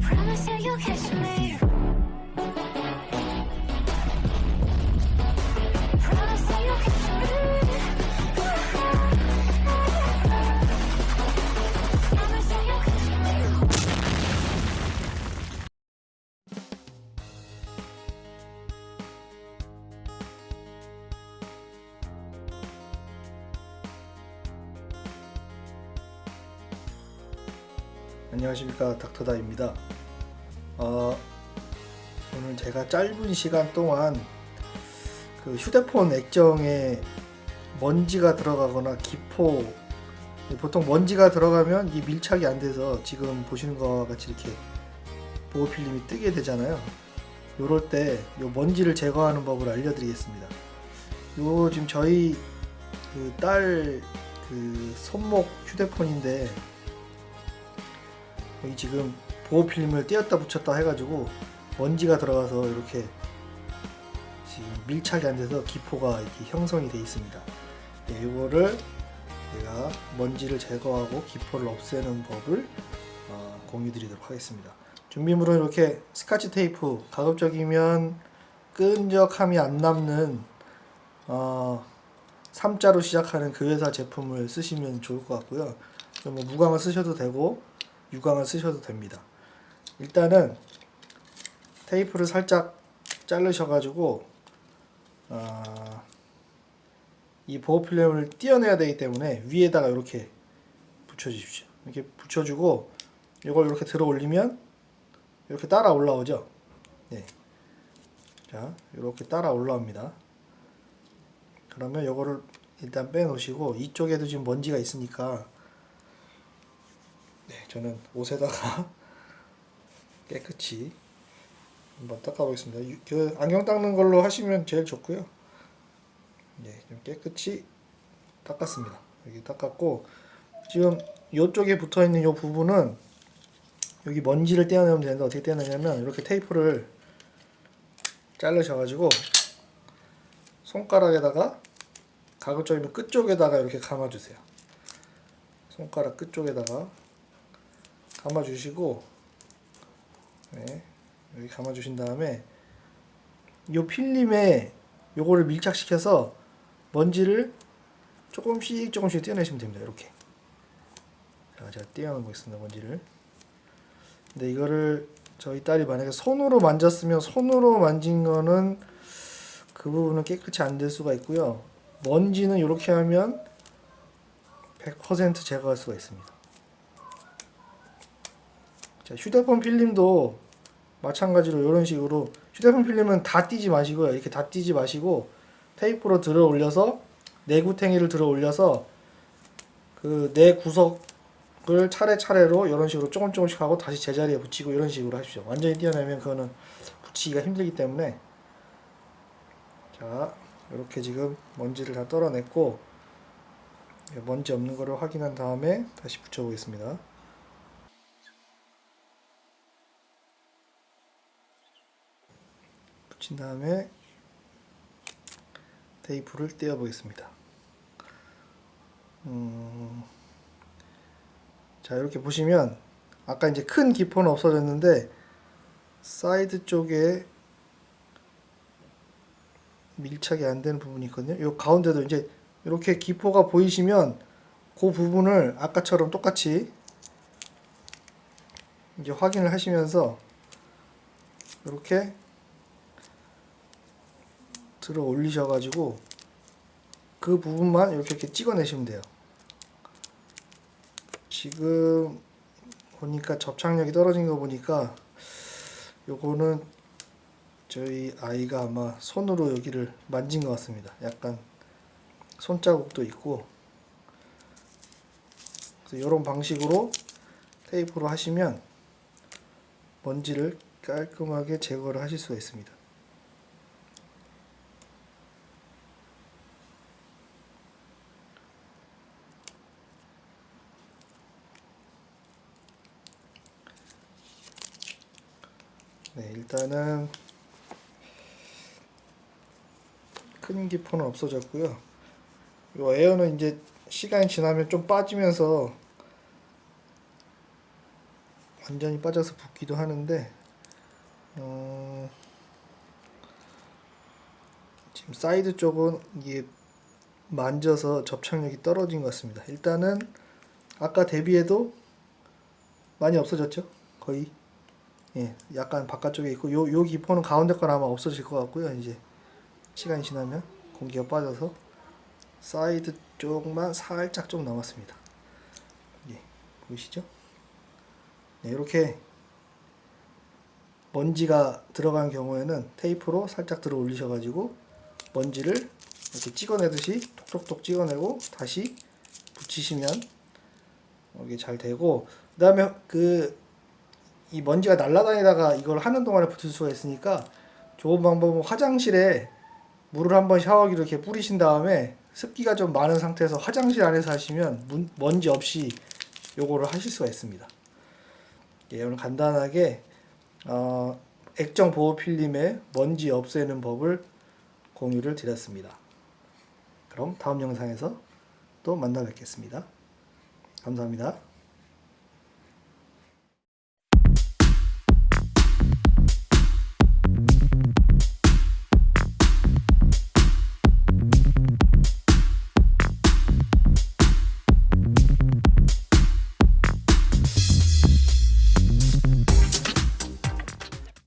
Promise you you'll catch me. 안녕하십니까 닥터다입니다. 어, 오늘 제가 짧은 시간 동안 그 휴대폰 액정에 먼지가 들어가거나 기포 보통 먼지가 들어가면 이 밀착이 안 돼서 지금 보시는 것과 같이 이렇게 보호 필름이 뜨게 되잖아요. 요럴 때 요 먼지를 제거하는 법을 알려드리겠습니다. 요 지금 저희 그 딸그 손목 휴대폰인데 여기 지금 보호 필름을 띄었다 붙였다 해가지고 먼지가 들어가서 이렇게 지금 밀착이 안 돼서 기포가 이렇게 형성이 돼 있습니다. 네, 이거를 제가 먼지를 제거하고 기포를 없애는 법을 어, 공유 드리도록 하겠습니다. 준비물은 이렇게 스카치 테이프, 가급적이면 끈적함이 안 남는 어, 3자로 시작하는 그 회사 제품을 쓰시면 좋을 것 같고요. 뭐 무광을 쓰셔도 되고 유광을 쓰셔도 됩니다. 일단은 테이프를 살짝 자르셔가지고 아, 이 보호 필름을 띄어내야 되기 때문에 위에다가 이렇게 붙여주십시오. 이렇게 붙여주고 이걸 이렇게 들어 올리면 이렇게 따라 올라오죠. 네. 자, 이렇게 따라 올라옵니다. 그러면 이거를 일단 빼놓으시고 이쪽에도 지금 먼지가 있으니까 네, 저는 옷에다가 깨끗이 한번 닦아보겠습니다. 유- 그 안경 닦는 걸로 하시면 제일 좋고요. 네, 좀 깨끗이 닦았습니다. 여기 닦았고 지금 이쪽에 붙어 있는 이 부분은 여기 먼지를 떼어내면 되는데 어떻게 떼어내냐면 이렇게 테이프를 자르셔가지고 손가락에다가 가급적이면 끝쪽에다가 이렇게 감아주세요. 손가락 끝쪽에다가 감아주시고 네, 여기 감아주신 다음에 이 필름에 요거를 밀착시켜서 먼지를 조금씩 조금씩 떼어내시면 됩니다. 이렇게 자, 제가 떼어내고 있습니다. 먼지를 근데 이거를 저희 딸이 만약에 손으로 만졌으면 손으로 만진 거는 그 부분은 깨끗이 안 될 수가 있고요. 먼지는 이렇게 하면 100% 제거할 수가 있습니다. 자, 휴대폰 필름도 마찬가지로 이런 식으로 휴대폰 필름은 다 띄지 마시고요. 이렇게 다 띄지 마시고 테이프로 들어 올려서 내구탱이를 들어 올려서 그 내 구석을 차례차례로 이런 식으로 조금 조금씩 하고 다시 제자리에 붙이고 이런 식으로 하십시오. 완전히 띄어내면 그거는 붙이기가 힘들기 때문에 자 이렇게 지금 먼지를 다 떨어냈고 먼지 없는 거를 확인한 다음에 다시 붙여보겠습니다. 붙인 다음에 테이프를 떼어 보겠습니다. 음, 자 이렇게 보시면 아까 이제 큰 기포는 없어졌는데 사이드 쪽에 밀착이 안 되는 부분이 있거든요. 요 가운데도 이제 이렇게 기포가 보이시면 그 부분을 아까처럼 똑같이 이제 확인을 하시면서 이렇게 들어 올리셔가지고 그 부분만 이렇게, 이렇게 찍어내시면 돼요. 지금 보니까 접착력이 떨어진 거 보니까 요거는 저희 아이가 아마 손으로 여기를 만진 것 같습니다. 약간 손자국도 있고 이런 방식으로 테이프로 하시면 먼지를 깔끔하게 제거를 하실 수가 있습니다. 네, 일단은 큰 기포는 없어졌고요. 요 에어는 이제 시간이 지나면 좀 빠지면서 완전히 빠져서 붓기도 하는데 어, 지금 사이드 쪽은 이게 만져서 접착력이 떨어진 것 같습니다. 일단은 아까 대비해도 많이 없어졌죠? 거의 예, 약간 바깥쪽에 있고 요, 요 기포는 가운데 건 아마 없어질 것 같고요. 이제 시간이 지나면 공기가 빠져서 사이드 쪽만 살짝 좀 남았습니다. 예, 보이시죠? 네, 이렇게 먼지가 들어간 경우에는 테이프로 살짝 들어 올리셔가지고 먼지를 이렇게 찍어내듯이 톡톡톡 찍어내고 다시 붙이시면 이게 잘 되고 그 다음에 그 이 먼지가 날아다니다가 이걸 하는 동안에 붙을 수가 있으니까 좋은 방법은 화장실에 물을 한번 샤워기로 이렇게 뿌리신 다음에 습기가 좀 많은 상태에서 화장실 안에서 하시면 문- 먼지 없이 요거를 하실 수가 있습니다. 예, 오늘 간단하게 어, 액정 보호 필름의 먼지 없애는 법을 공유를 드렸습니다. 그럼 다음 영상에서 또 만나 뵙겠습니다. 감사합니다.